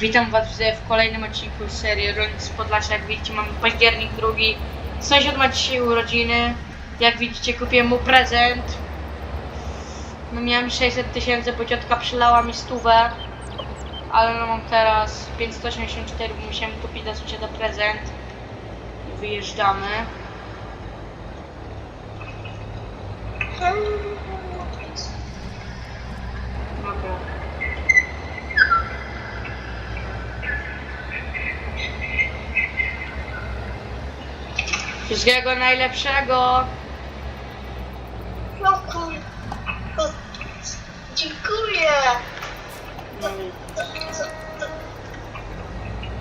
Witam Was w kolejnym odcinku serii Rolnik z Podlasia. Jak widzicie mamy październik drugi. Sąsiad ma dzisiaj urodziny. Jak widzicie kupiłem mu prezent. No miałem 600 tysięcy, bo ciotka przylała mi stówę. Ale no mam teraz 584, bo musiałem kupić dla sąsiada prezent. Wyjeżdżamy. Dobra. Wszystkiego najlepszego. No kur... o, Dziękuję.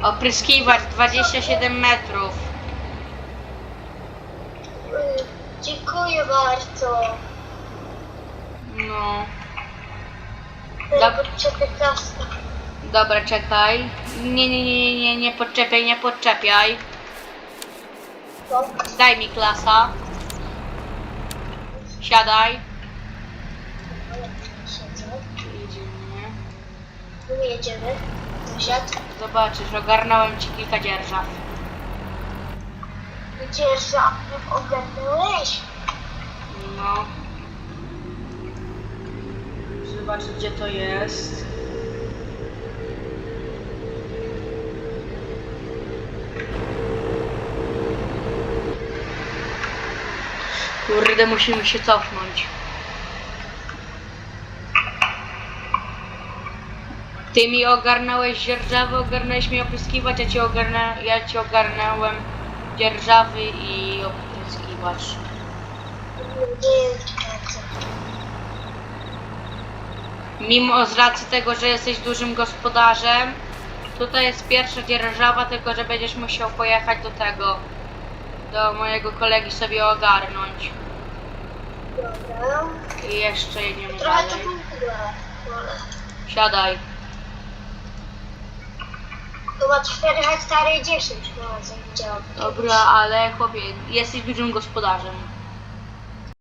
Opryskiwacz 27 metrów. Y, Dziękuję bardzo. No. Dobra. Dobra, czekaj. Nie, nie, nie, nie, nie, nie podczepiaj, nie podczepiaj. Daj mi klasa. Siadaj. Jedziemy. My jedziemy. Sąsiad. Zobaczysz, ogarnąłem ci kilka dzierżaw. Żadnych ogarnąłeś? No. Zobacz gdzie to jest. Kurde, musimy się cofnąć. Ty mi ogarnąłeś dzierżawy, ogarnąłeś mi opryskiwać, ja ci, ogarnę, ja ci ogarnąłem dzierżawy i praca. Mimo z racji tego, że jesteś dużym gospodarzem, tutaj jest pierwsza dzierżawa, tylko że będziesz musiał pojechać do tego, do mojego kolegi sobie ogarnąć. Dobra. I jeszcze jedziemy Trochę dalej. długo. ale- Siadaj. Ma 4 hektary i 10 no, co. Dobra, ale chłopie, jesteś dużym gospodarzem.